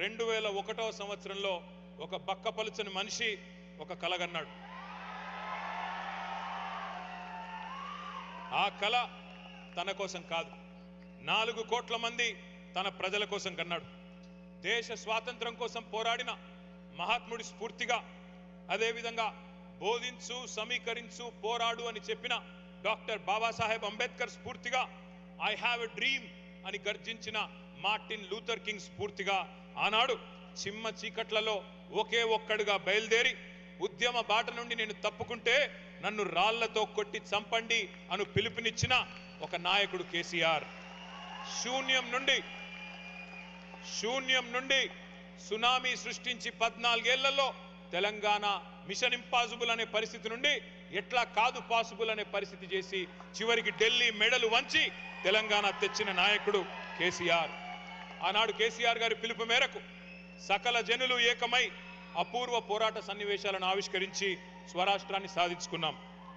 రెండు వేల ఒకటో సంవత్సరంలో ఒక బక్కపలుచని మనిషి ఒక కలగన్నాడు. ఆ కళ తన కోసం కాదు నాలుగు కోట్ల మంది తన ప్రజల కోసం కన్నాడు. దేశ స్వాతంత్రం కోసం పోరాడిన మహాత్ముడి స్ఫూర్తిగా అదేవిధంగా బోధించు సమీకరించు పోరాడు అని చెప్పిన డాక్టర్ బాబాసాహెబ్ అంబేద్కర్ స్ఫూర్తిగా ఐ హ్యావ్ ఎ డ్రీమ్ అని గర్జించిన మార్టిన్ లూథర్ కింగ్ స్ఫూర్తిగా ఆనాడు చిమ్మ చీకట్లలో ఒకే ఒక్కడుగా బయలుదేరి ఉద్యమ బాట నుండి నేను తప్పుకుంటే నన్ను రాళ్ళతో కొట్టి చంపండి అను పిలుపునిచ్చిన ఒక నాయకుడు కేసీఆర్. శూన్యం నుండి శూన్యం నుండి సునామీ సృష్టించి పద్నాలుగేళ్ళలో తెలంగాణ మిషన్ ఇంపాసిబుల్ అనే పరిస్థితి నుండి ఎట్లా కాదు పాసిబుల్ అనే పరిస్థితి చేసి చివరికి ఢిల్లీ మెడలు వంచి తెలంగాణ తెచ్చిన నాయకుడు కేసీఆర్. ఆనాడు కేసీఆర్ గారి పిలుపు మేరకు సకల జనులు ఏకమై అపూర్వ పోరాట సన్నివేశాలను ఆవిష్కరించి స్వరాష్ట్రాన్ని సాధించుకున్నాం.